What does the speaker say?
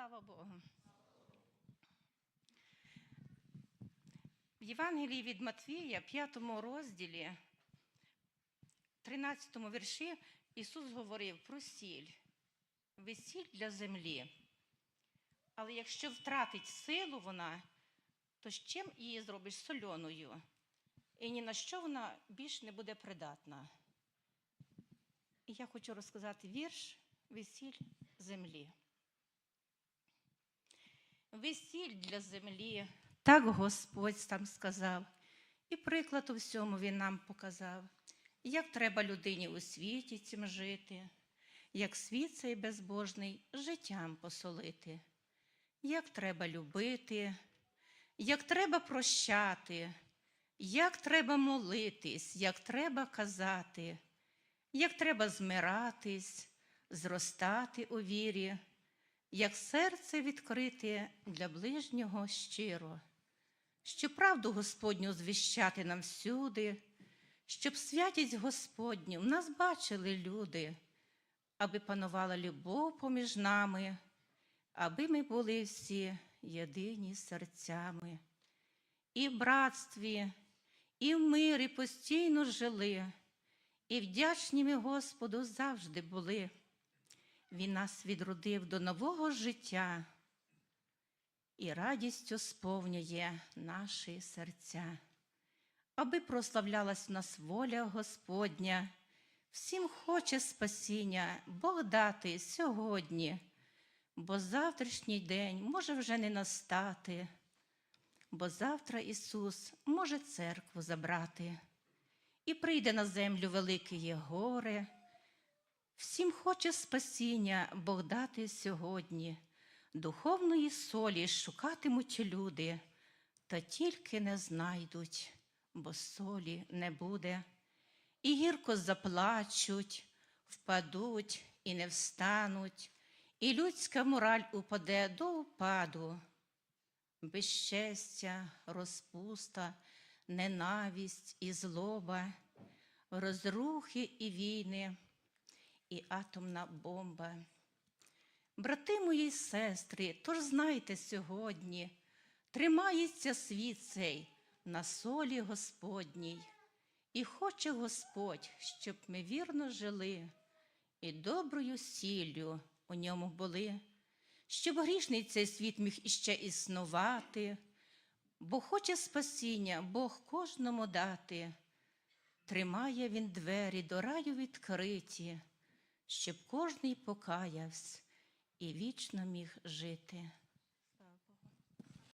Слава Богу. В Євангелії від Матвія, 5 розділі, 13 вірші, Ісус говорив про сіль. Ви сіль для землі. Але якщо втратить силу вона, то з чим її зробиш сольоною? І ні на що вона більш не буде придатна. І я хочу розказати вірш Весіль землі. Весіль для землі, так Господь там сказав, і приклад у всьому Він нам показав, як треба людині у світі цим жити, як світ цей безбожний життям посолити, як треба любити, як треба прощати, як треба молитись, як треба казати, як треба змиратись, зростати у вірі, як серце відкрите для ближнього щиро, щоб правду Господню звіщати нам всюди, щоб святість Господню в нас бачили люди, аби панувала любов поміж нами, аби ми були всі єдині серцями. І в братстві, і в мирі постійно жили, і вдячні ми Господу завжди були. Він нас відродив до нового життя і радістю сповнює наші серця, аби прославлялась в нас воля Господня, всім хоче спасіння Бог дати сьогодні, бо завтрашній день може вже не настати, бо завтра Ісус може церкву забрати, і прийде на землю велике є горе. Всім хоче спасіння Бог дати сьогодні, духовної солі шукатимуть люди, та тільки не знайдуть, бо солі не буде. І гірко заплачуть, впадуть і не встануть, і людська мораль упаде до упаду. Безчестя, розпуста, ненависть і злоба, розрухи і війни і атомна бомба. Брати мої й сестри, тож знайте сьогодні, тримається світ цей на солі Господній, і хоче Господь, щоб ми вірно жили, і доброю сіллю у ньому були, щоб грішний цей світ міг іще існувати, бо хоче спасіння Бог кожному дати. Тримає він двері до раю відкриті, щоб кожний покаявсь і вічно міг жити.